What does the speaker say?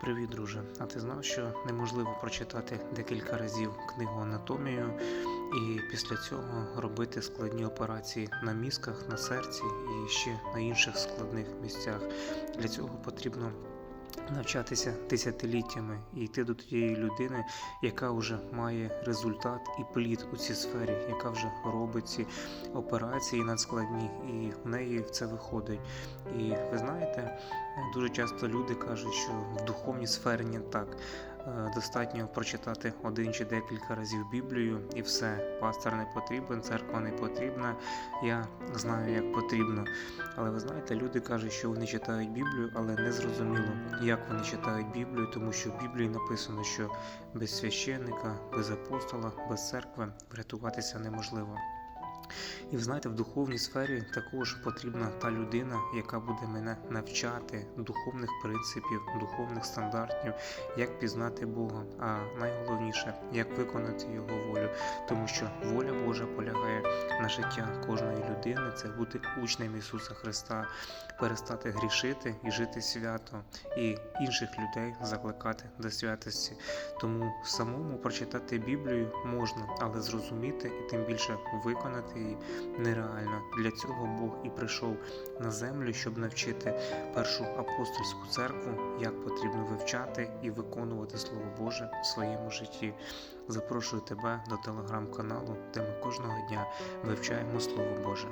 Привіт, друже. А ти знав, що неможливо прочитати декілька разів книгу анатомію і після цього робити складні операції на мізках, на серці і ще на інших складних місцях. Для цього потрібно навчатися десятиліттями і йти до тієї людини, яка вже має результат і плід у цій сфері, яка вже робить ці операції надскладні, і в неї це виходить. І ви знаєте, дуже часто люди кажуть, що в духовній сфері не так. Е, Достатньо прочитати один чи декілька разів Біблію і все. Пастор не потрібен, церква не потрібна. Я знаю, як потрібно. Але ви знаєте, люди кажуть, що вони читають Біблію, але не зрозуміло, як вони читають Біблію, тому що в Біблії написано, що без священника, без апостола, без церкви врятуватися неможливо. І ви знаєте, в духовній сфері також потрібна та людина, яка буде мене навчати духовних принципів, духовних стандартів, як пізнати Бога, а найголовніше, як виконати Його волю, тому що воля Божа полягає на життя кожної людини. Це бути учнем Ісуса Христа, перестати грішити і жити свято, і інших людей закликати до святості. Тому самому прочитати Біблію можна, але зрозуміти і тим більше виконати її нереально. Для цього Бог і прийшов на землю, щоб навчити першу апостольську церкву, як потрібно вивчати і виконувати Слово Боже в своєму житті. Запрошую тебе до телеграм-каналу, де ми кожного дня вивчаємо Слово Боже.